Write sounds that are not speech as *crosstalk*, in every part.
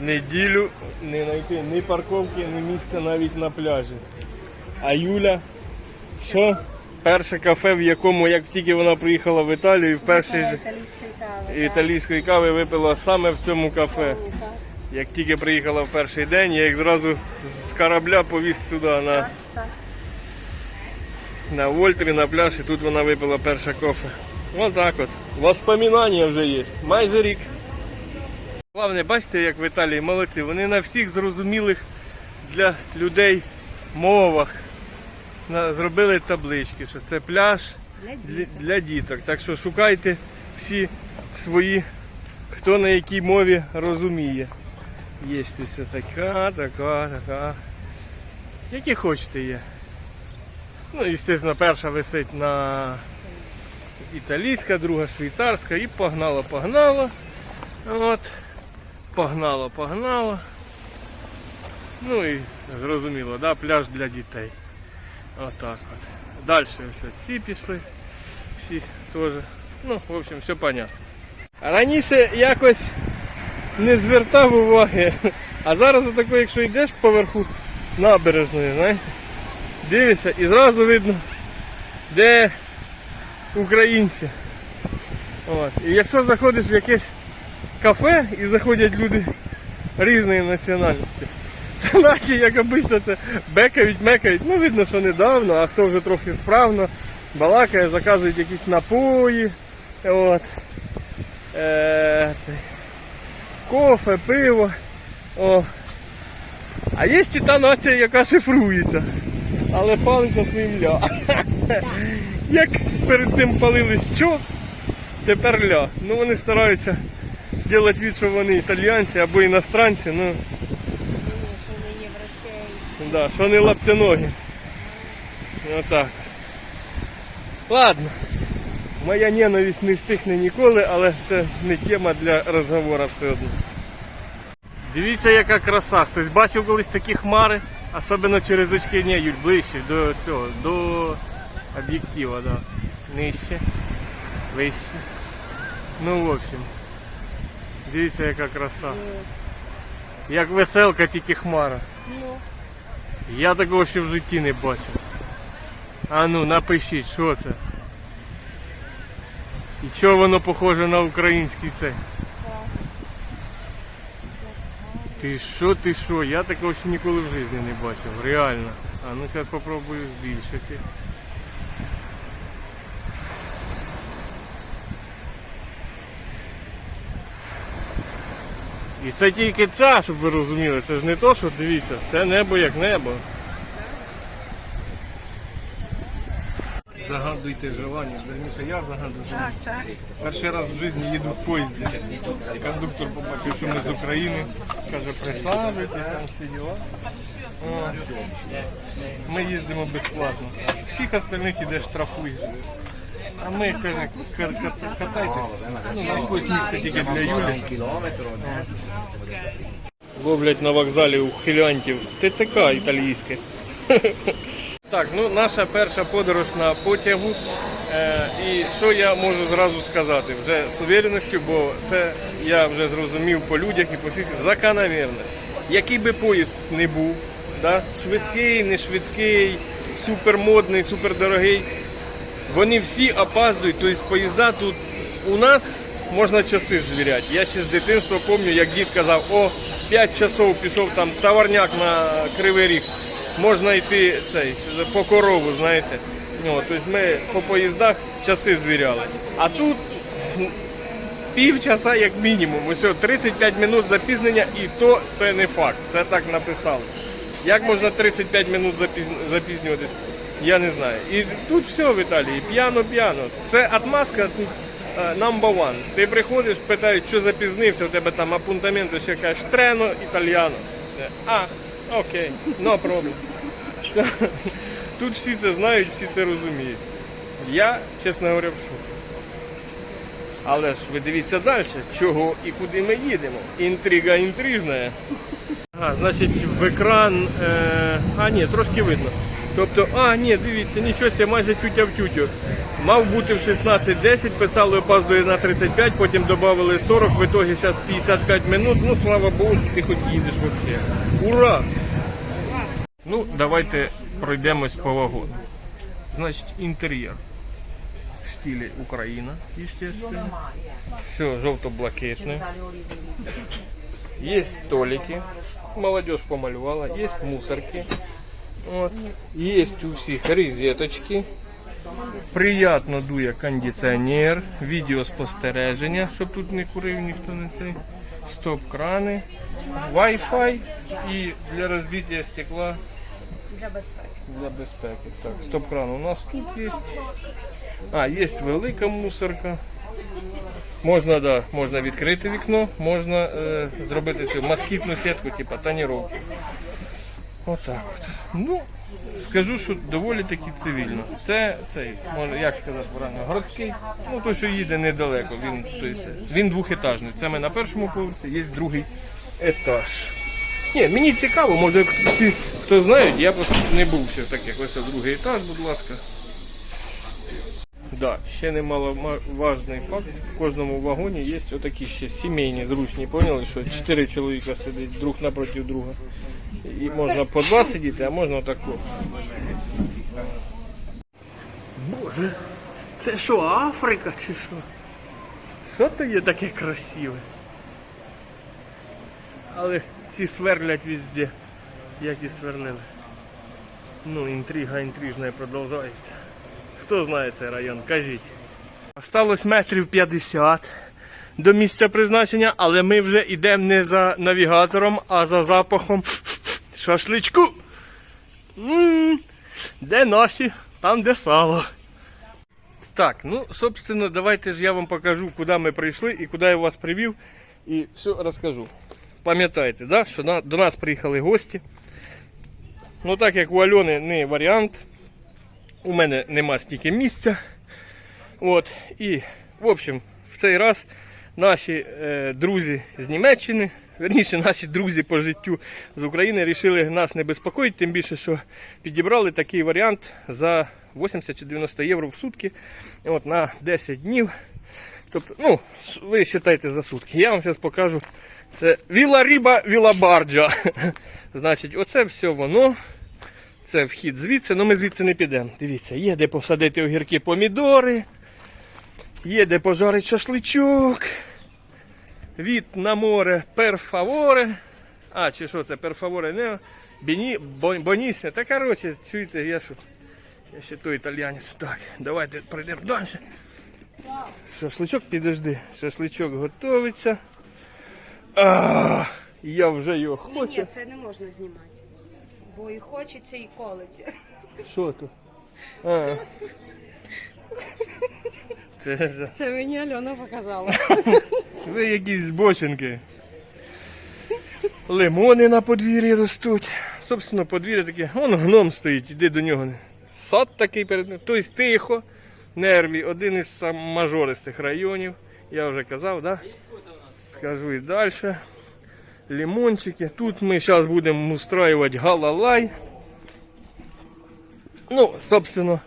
в неділю не знайти ні парковки, ні місця навіть на пляжі. А Юля, що? Перше кафе, в якому, як тільки вона приїхала в Італію, в перший ж Італійської кави. італійської кави випила саме в цьому кафе. Як тільки приїхала в перший день, я їх зразу з корабля повіз сюди на, на Вольтрі, на пляж, і тут вона випила перше кофе. Ось так от. Воспоминання вже є. Майже рік. Головне, бачите, як в Італії молодці. Вони на всіх зрозумілих для людей мовах зробили таблички, що це пляж Для для, діток. Так що шукайте всі свої, хто на якій мові розуміє. Є тут все така, така, така. Які хочете є. Ну, звісно, перша висить на італійська, друга швейцарська і погнала, погнала. От. Погнала, погнала. Ну і зрозуміло, да, пляж для дітей. Отак от. Далі все ці пішли. Всі теж. Ну, в общем, все понятно. Раніше якось не звертав уваги. А зараз отако, якщо йдеш поверху набережної, знаєте, дивишся і зразу видно, де українці. От. І якщо заходиш в якесь кафе і заходять люди різної національності, то *laughs* наші, як обично, це бекають, мекають. Ну, видно, що недавно, а хто вже трохи справно балакає, заказують якісь напої. От. Е, це, кофе, пиво. О. А є і та нація, яка шифрується, але палиться своїм ля. Як перед цим палили що, тепер ля. Ну вони стараються робити від, що вони італіянці або іностранці, ну що не європейці. да, що не лаптяногі. Отак. Ладно. Моя ненависть не стихне ніколи, але це не тема для розговору все одно. Дивіться, яка краса. Хтось бачив колись такі хмари, особливо через очки, ні, Юль, ближче до цього, до об'єктива, да. Нижче, вище. Ну, в общем. Дивіться, яка краса. Як веселка, тільки хмара. Ну, Я такого ще в житті не бачив. А ну, напишіть, що це. І чого воно похоже на український цей? Ти що, ти що? Я такого ще ніколи в житті не бачив, реально. А ну зараз спробую збільшити. І це тільки ця, щоб ви розуміли, це ж не то, що дивіться, все небо як небо. Загадуйте желання, верніше я загадую. Так, так. Перший раз в житті їду в поїзді. І кондуктор побачив, що ми з України. Каже, присаджуйтесь, там всі діла. О, Ми їздимо безплатно. Всіх остальних іде штрафує. А ми катайтесь. Ну, на. Ловлять на вокзалі у хилянтів. ТЦК італійське. *laughs* Так, ну наша перша подорож на потягу. Е, і що я можу зразу сказати? Вже з увереністю, бо це я вже зрозумів по людях і по всіх закономірність. Який би поїзд не був, швидкий, не швидкий, супермодний, супердорогий, вони всі опаздують. Тобто поїзда тут у нас можна часи звіряти. Я ще з дитинства пам'ятаю, як дід казав, о, 5 часов пішов там товарняк на Кривий Ріг. Можна йти цей, по корову, знаєте. Ну, тобто ми по поїздах часи звіряли. А тут півчаса як мінімум. Ось 35 минут запізнення і то це не факт. Це так написали. Як можна 35 минут запіз- запізнюватись? Я не знаю. І тут все в Італії, п'яно-п'яно. Це отмазка тут е, number one. Ти приходиш, питають, що запізнився, у тебе там апунтаменто, ще кажеш, трено італьяно. Е, А, окей, no problem. *laughs* Тут всі це знають, всі це розуміють. Я, чесно говоря, в шокі. Але ж ви дивіться далі, чого і куди ми їдемо. Інтрига інтрижна. Ага, значить, в екран. Е, а ні, трошки видно. Тобто, а, ні, дивіться, нічого себе, майже тютя в тютю. Мав бути в 16.10, писали опаздує на 35, потім додали 40, в итогі зараз 55 минут. Ну, слава Богу, що ти хоч їдеш взагалі. Ура! Ну, давайте пройдемось по вагону. Значить, інтер'єр. В стилі Україна, естественно. Все жовто-блакитне. Есть столики. Молодежь помалювала. Есть мусорки. Вот. Есть у всіх розеточки. Приятно дує кондиціонер, відеоспостереження, щоб тут не курив ніхто не цей. Стоп-крани, Wi-Fi і для розбиття стекла Для безпеки. для безпеки. Так, стоп-кран у нас тут є. А, є велика мусорка. Можна, да, можна відкрити вікно, можна е, зробити цю москітну сітку, типу тоніровку. Отак от. Ну, скажу, що доволі таки цивільно. Це цей, може, як сказати правильно, городський. Ну, той, що їде недалеко, він, той, він двохетажний. Це ми на першому поверсі, є другий етаж. Ні, мені цікаво, може всі, хто знають, я просто не був ще в таких. Ось другий етаж, будь ласка. Да, ще немаловажний факт. В кожному вагоні є отакі ще сімейні, зручні, поняли, що чотири чоловіка сидять друг напроти друга. І можна по два сидіти, а можна отако. Боже, це що, Африка чи що? Що то є таке красиве? Але ці сверлять везде, як і сверлили. Ну, інтрига інтрижна продовжується. Хто знає цей район, кажіть. Осталось метрів 50 до місця призначення, але ми вже йдемо не за навігатором, а за запахом шашличку. м де наші, там де сало. Так, ну, собственно, давайте ж я вам покажу, куди ми прийшли і куди я вас привів. І все розкажу. Пам'ятаєте, да, що на, до нас приїхали гості. Ну так як у Альони не варіант, у мене нема стільки місця. От, і, в общем, в цей раз наші е, друзі з Німеччини, верніше наші друзі по життю з України вирішили нас не безпокоїти, тим більше, що підібрали такий варіант за 80 чи 90 євро в сутки от, на 10 днів. Тобто, ну, ви вважайте за сутки. Я вам зараз покажу. Це Віла Ріба, Віла Барджа. *laughs* Значить, оце все воно. Це вхід звідси, але ми звідси не підемо. Дивіться, є де посадити огірки помідори, є де пожарити шашличок. Від на море перфаворе. А, чи що це перфаворе? Не Біні, бон- бонісне. Та коротше, чуєте, я що. Я ще той італіянець. Так, давайте пройдемо далі. Шашличок підожди. Шашличок готовиться. А, я вже його Ні, хочу. ні, це не можна знімати. Бо і хочеться, і колиться. Що тут? А. Це Це мені Альона показала. ви якісь збочинки. Лимони на подвір'ї ростуть. Собственно, подвір'я таке, вон гном стоїть, іди до нього. Сад такий перед ним. Тобто тихо, нерві, один із сам мажористих районів. Я вже казав, да? Скажу і далі. Лимончики. Тут ми зараз будемо устраивати галалай. Ну, собственно,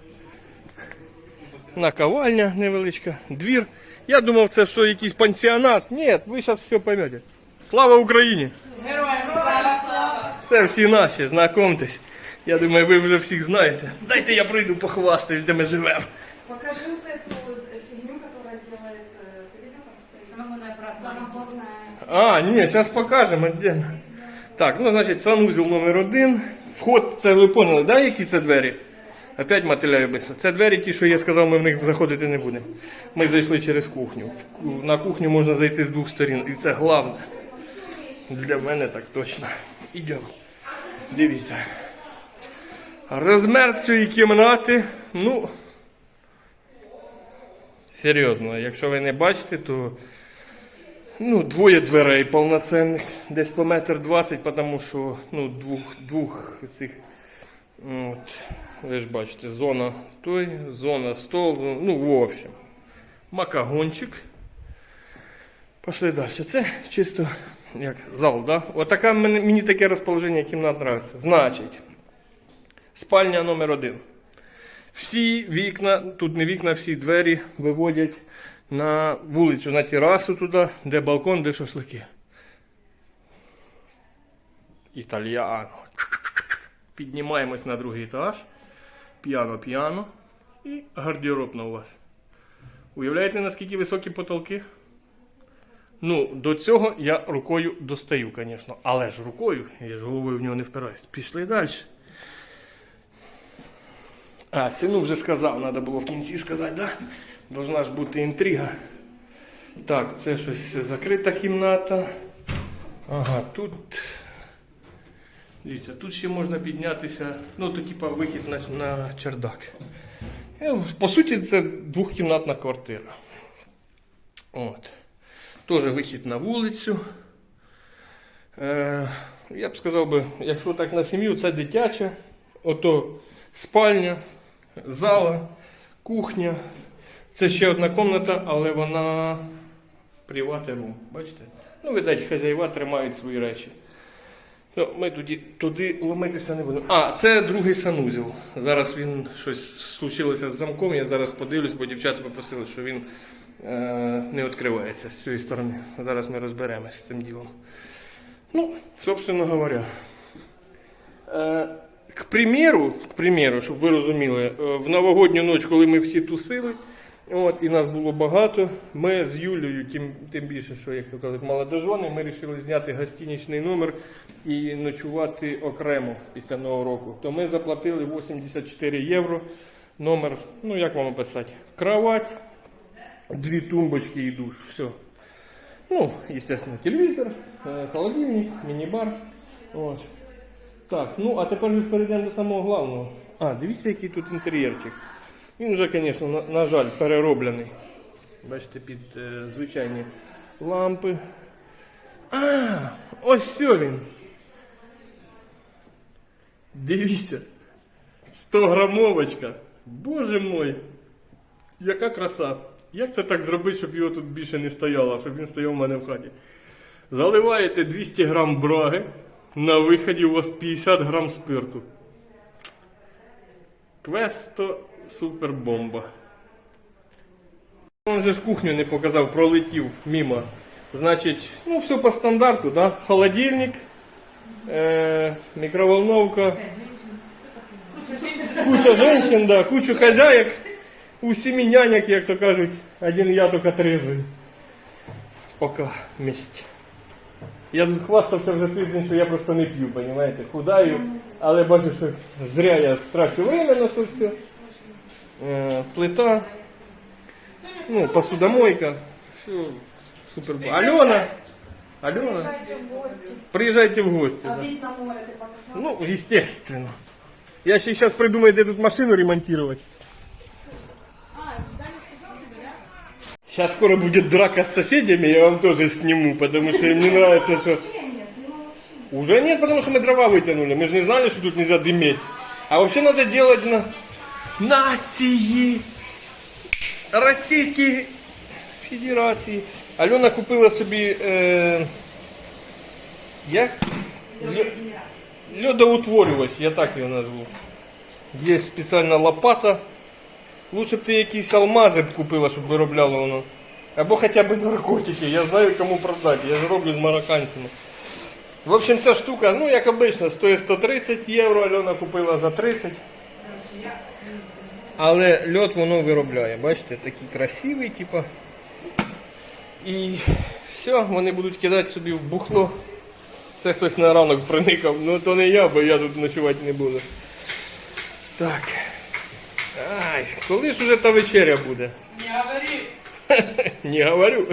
наковальня невеличка, двір. Я думав, це що якийсь пансіонат. Ні, ви зараз все поймете. Слава Україні! Це всі наші, знакомтесь. Я думаю, ви вже всіх знаєте. Дайте я прийду похвастаюсь, де ми живемо. Покажи вот эту з- фигню, которая делает, э, А, ні, зараз покажемо. Де. Так, ну значить, санузел номер один. Вход, це ви поняли, да, які це двері? Опять мотиляю. Це двері ті, що я сказав, ми в них заходити не будемо. Ми зайшли через кухню. На кухню можна зайти з двох сторін. І це головне. Для мене так точно. Ідемо. Дивіться. Розмір цієї кімнати, ну. Серйозно, якщо ви не бачите, то Ну, двоє дверей повноцінних, десь по метр двадцять, тому що ну, двох, двох цих. От, ви ж бачите, зона той, зона стол, ну, в общем. Макагончик. Пошли далі. Це чисто як зал, да? Отака мені, мені таке розположення кімнат подобається. Значить, Спальня номер один. Всі вікна, тут не вікна, всі двері виводять на вулицю, на терасу туди, де балкон, де шашлики. Італіано. Піднімаємось на другий етаж. П'яно-п'яно. І гардеробна у вас. Уявляєте, наскільки високі потолки? Ну, до цього я рукою достаю, звісно. Але ж рукою, я ж головою в нього не впираюсь. Пішли далі. А, ціну вже сказав, треба було в кінці сказати, да? Должна ж бути інтрига. Так, це щось закрита кімната. Ага, тут. Дивіться, тут ще можна піднятися. Ну, то типа вихід на, на чердак. Е, По суті, це двохкімнатна квартира. От. Теж вихід на вулицю. Е, я б сказав би, якщо так на сім'ю, це дитяча, ото спальня, зала, кухня. Це ще одна кімната, але вона рум. Бачите? Ну, видать, хазяїва тримають свої речі. Ну, ми туди, туди ломитися не будемо. А, це другий санузел. Зараз він щось случилося з замком. Я зараз подивлюсь, бо дівчата попросили, що він е, не відкривається з цієї сторони. Зараз ми розберемося з цим ділом. Ну, собственно говоря. Е, к примеру, к примеру, щоб ви розуміли, е, в новогодню ніч, коли ми всі тусили, от, і нас було багато, ми з Юлею, тим, тим більше, що, як то кажуть, молодожони, ми вирішили зняти гостиничний номер і ночувати окремо після Нового року. То ми заплатили 84 євро. Номер, ну як вам описати? Кровать, дві тумбочки і душ. Все. Ну, естественно, телевізор, е, холодильник, міні-бар. От. Так, ну а тепер перейдемо до самого головного. А, дивіться, який тут інтер'єрчик. Він вже, звісно, на, на жаль, перероблений. Бачите, під е, звичайні лампи. А, ось все він. Дивіться. 100 грамовочка. Боже мой. Яка краса. Як це так зробити, щоб його тут більше не стояло, щоб він стояв у мене в хаті? Заливаєте 200 грам браги. На виході у вас 50 грам спирту. Квесто супербомба. Он же ж кухню не показав, пролетів мимо. Значить, ну все по стандарту, да? Холодильник, е- микроволновка, куча женщин, да, кучу хозяек, у семи нянек, як то кажуть, один я тільки трезвий. Пока вместе. Я тут хвастався вже тиждень, що я просто не п'ю, розумієте, худаю, але бачу, що зря я трачу время на то все. Е, плита, ну, посудомойка, все супер. Альона, Альона, Приезжайте в гости. в. А Да. вид на море ты показал? Ну, естественно. Я сейчас придумаю, де тут машину ремонтировать. Сейчас скоро будет драка с соседями, я вам тоже сниму, потому что им не нравится, что... Ну. Уже нет, потому что мы дрова вытянули. Мы же не знали, что тут нельзя дыметь. А вообще надо делать на нации Российской Федерации. Алена купила собі е... як? Льо- Льодоутворювач, я так його назву. Є спеціальна лопата. Лучше б ти якісь алмази б купила, щоб виробляло воно. Або хоча б наркотики. Я знаю, кому продати. Я ж роблю з марокканцями. В общем, ця штука, ну як обично, стоїть 130 євро, Альона купила за 30. Але льот воно виробляє, бачите, такий красивий, типа. І все, вони будуть кидати собі в бухло. Це хтось на ранок проникав. Ну то не я, бо я тут ночувати не буду. Так. Ай, коли ж уже та вечеря буде? Не говори. *laughs* Не говорю.